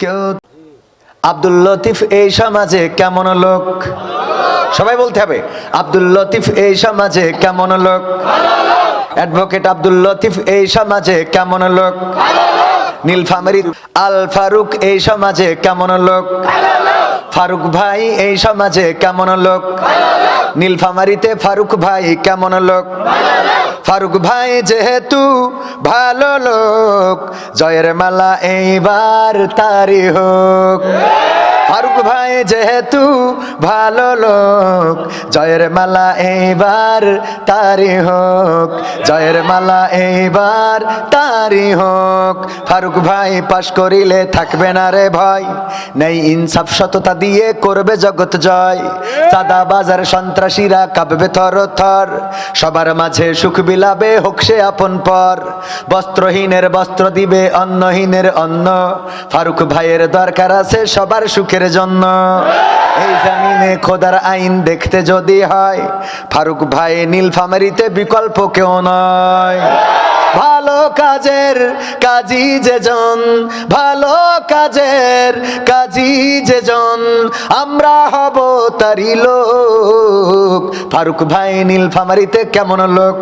কেউ আব্দুল লতিফ এই সমাজে কেমন লোক? সবাই বলতে হবে, আব্দুল লতিফ এই সমাজে কেমন লোক? অ্যাডভোকেট আব্দুল লতিফ এই সমাজে কেমন লোক? নীলফামারী আল ফারুক এই সমাজে কেমন লোক? ফারুক ভাই এই সমাজে কেমন লোক? নীলফামারিতে ফারুক ভাই কেমন লোক? ফারুক ভাই যেহেতু ভালো লোক জয়ের মালা এইবার তারি হোক। ফারুক ভাই যেহেতু ভালো লোক, জয়ের মালা এইবার তারি হোক, জয়ের মালা এইবার তারি হোক। ফারুক ভাই পাশ করিলে থাকবে না রে ভয় নেই ইনসাফ সততা দিয়ে করবে জগৎ জয়। সাদা বাজার সন্ত্রাসীরা কাঁপবে থর থর, সবার মাঝে সুখ বিলাবে হোক সে আপন পর। বস্ত্রহীনের বস্ত্র দিবে অন্নহীনের অন্ন, ফারুক ভাইয়ের দরকার আছে সবার সুখের জন্য। এই জামিনে খোদার আইন দেখতে যদি হয়, ফারুক ভাই নীলফামারিতে বিকল্প কেউ নয়। ভালো কাজের কাজী যেজন ভালো কাজের কাজী যেজন আমরা হব তারি লোক। ফারুক ভাই নীলফামারিতে কেমন লোক?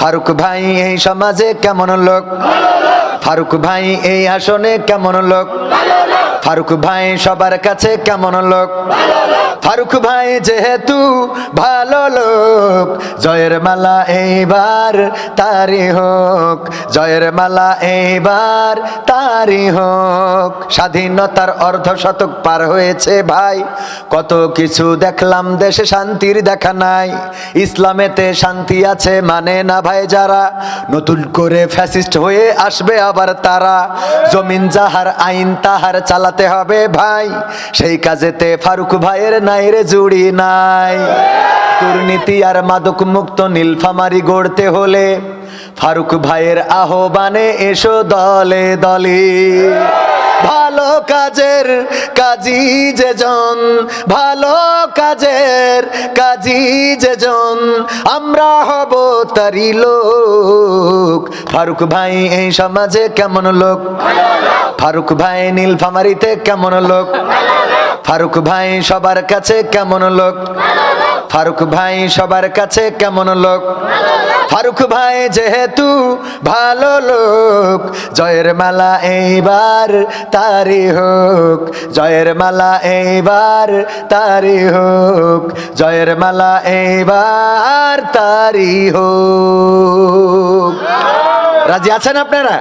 ফারুক ভাই এই সমাজে কেমন লোক? ফারুক ভাই এই আসনে কেমন লোক? ফারুক ভাই সবার কাছে কেমন লোক? ফারুক ভাই যেহেতু ভালো লোক, জয়ের মালা এইবার তারি হোক, জয়ের মালা এইবার তারি হোক। স্বাধীনতার অর্ধ শতক পার হয়েছে ভাই, কত কিছু দেখলাম, দেশে শান্তির দেখা নাই। ইসলামেতে শান্তি আছে মানে না ভাই যারা? নতুন করে ফ্যাসিস্ট হয়ে আসবে আবার তারা। জমিন যাহার আইন তাহার চালাতে হবে ভাই, সেই কাজেতে ফারুক ভাইয়ের নাই রে জুড়ি নাই। দুর্নীতি আর মাদক মুক্ত নীলফামারি গড়তে হলে ফারুক ভাইয়ের আহ্বানে এসো দলে দলে। ভালো কাজের কাজী যে জন, ভালো কাজের কাজী যে জন, আমরা হব তারি লোক। ফারুক ভাই, এই সমাজে কেমন লোক? ফারুক ভাই, নীলফামারিতে কেমন লোক? ফারুক ভাই সবার কাছে কেমন লোক? ফারুক ভাই সবার কাছে কেমন লোক? ফারুক ভাই যেহেতু ভালো লোক, জয়ের মালা এইবার তারি হোক। জয়ের মালা এইবার তারি হোক। জয়ের মালা এইবার তারি হোক। রাজি আছেন আপনারা?